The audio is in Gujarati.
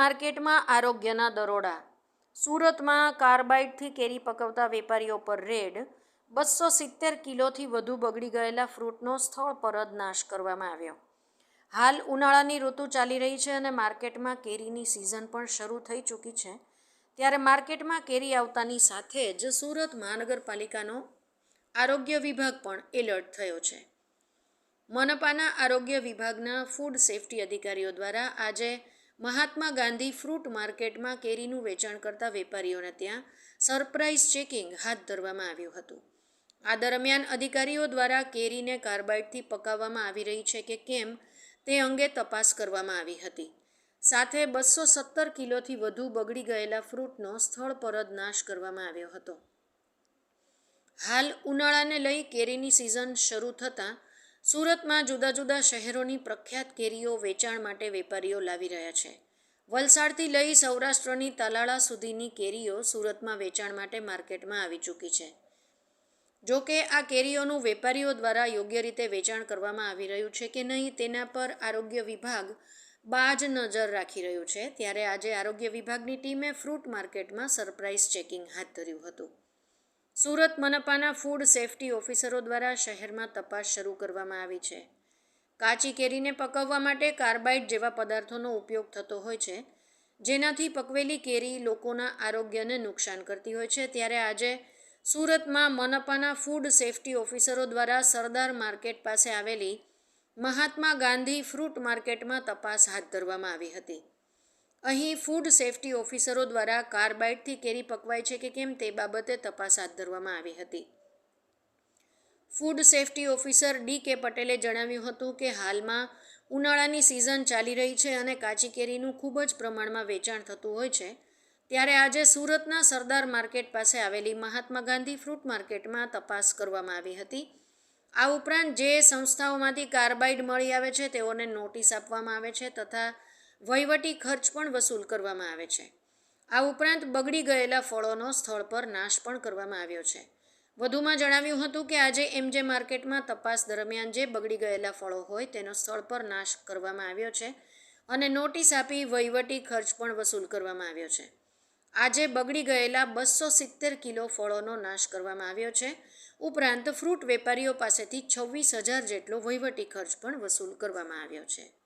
માર્કેટમાં આરોગ્યના દરોડા. સુરતમાં કાર્બાઇડથી કેરી પકવતા વેપારીઓ પર રેડ. બસો સિત્તેર કિલોથી વધુ બગડી ગયેલા ફ્રૂટનો સ્થળ પર જ નાશ કરવામાં આવ્યો. હાલ ઉનાળાની ઋતુ ચાલી રહી છે અને માર્કેટમાં કેરીની સિઝન પણ શરૂ થઈ ચૂકી છે. ત્યારે માર્કેટમાં કેરી આવતાની સાથે જ સુરત મહાનગરપાલિકાનો આરોગ્ય વિભાગ પણ એલર્ટ થયો છે. મનપાના આરોગ્ય વિભાગના ફૂડ સેફ્ટી અધિકારીઓ દ્વારા આજે મહાત્મા ગાંધી ફ્રૂટ માર્કેટમાં કેરીનું વેચાણ કરતા વેપારીઓને ત્યાં સરપ્રાઇઝ ચેકિંગ હાથ ધરવામાં આવ્યું હતું. આ દરમિયાન અધિકારીઓ દ્વારા કેરીને કાર્બાઇડથી પકાવવામાં આવી રહી છે કે કેમ તે અંગે તપાસ કરવામાં આવી હતી. સાથે બસો સત્તર કિલોથી વધુ બગડી ગયેલા ફ્રૂટનો સ્થળ પર જ નાશ કરવામાં આવ્યો હતો. હાલ ઉનાળાને લઈ કેરીની સિઝન શરૂ થતાં સુરતમાં જુદા જુદા શહેરોની પ્રખ્યાત કેરીઓ વેચાણ માટે વેપારીઓ લાવી રહ્યા છે. વલસાડથી લઈ સૌરાષ્ટ્રની તાલાળા સુધીની કેરીઓ સુરતમાં વેચાણ માટે માર્કેટમાં આવી ચૂકી છે. જો કે આ કેરીઓનું વેપારીઓ દ્વારા યોગ્ય રીતે વેચાણ કરવામાં આવી રહ્યું છે કે નહીં તેના પર આરોગ્ય વિભાગ બાજ નજર રાખી રહ્યું છે. ત્યારે આજે આરોગ્ય વિભાગની ટીમે ફ્રૂટ માર્કેટમાં સરપ્રાઇઝ ચેકિંગ હાથ ધર્યું હતું. સુરત મનપાના ફૂડ સેફટી ઓફિસરો દ્વારા શહેરમાં તપાસ શરૂ કરવામાં આવી છે. કાચી કેરીને પકવવા માટે કાર્બાઇડ જેવા પદાર્થોનો ઉપયોગ થતો હોય છે, જેનાથી પકવેલી કેરી લોકોના આરોગ્યને નુકસાન કરતી હોય છે. ત્યારે આજે સુરતમાં મનપાના ફૂડ સેફટી ઓફિસરો દ્વારા સરદાર માર્કેટ પાસે આવેલી મહાત્મા ગાંધી ફ્રૂટ માર્કેટમાં તપાસ હાથ ધરવામાં આવી હતી. અહીં ફૂડ સેફટી ઓફિસરો દ્વારા કાર્બાઇડથી કેરી પકવાય છે કે કેમ તે બાબતે તપાસ હાથ ધરવામાં આવી હતી. ફૂડ સેફટી ઓફિસર ડી કે પટેલે જણાવ્યું હતું કે હાલમાં ઉનાળાની સિઝન ચાલી રહી છે અને કાચી કેરીનું ખૂબ જ પ્રમાણમાં વેચાણ થતું હોય છે. ત્યારે આજે સુરતના સરદાર માર્કેટ પાસે આવેલી મહાત્મા ગાંધી ફ્રૂટ માર્કેટમાં તપાસ કરવામાં આવી હતી. આ ઉપરાંત જે સંસ્થાઓમાંથી કાર્બાઇડ મળી આવે છે તેઓને નોટિસ આપવામાં આવે છે તથા વહીવટી ખર્ચ પણ વસૂલ કરવામાં આવે છે. આ ઉપરાંત બગડી ગયેલા ફળોનો સ્થળ પર નાશ પણ કરવામાં આવ્યો છે. વધુમાં જણાવ્યું હતું કે આજે એમજે માર્કેટમાં તપાસ દરમિયાન જે બગડી ગયેલા ફળો હોય તેનો સ્થળ પર નાશ કરવામાં આવ્યો છે અને નોટિસ આપી વહીવટી ખર્ચ પણ વસૂલ કરવામાં આવ્યો છે. આજે બગડી ગયેલા બસો સિત્તેર કિલો ફળોનો નાશ કરવામાં આવ્યો છે. ઉપરાંત ફ્રૂટ વેપારીઓ પાસેથી છવ્વીસ હજાર જેટલો વહીવટી ખર્ચ પણ વસૂલ કરવામાં આવ્યો છે.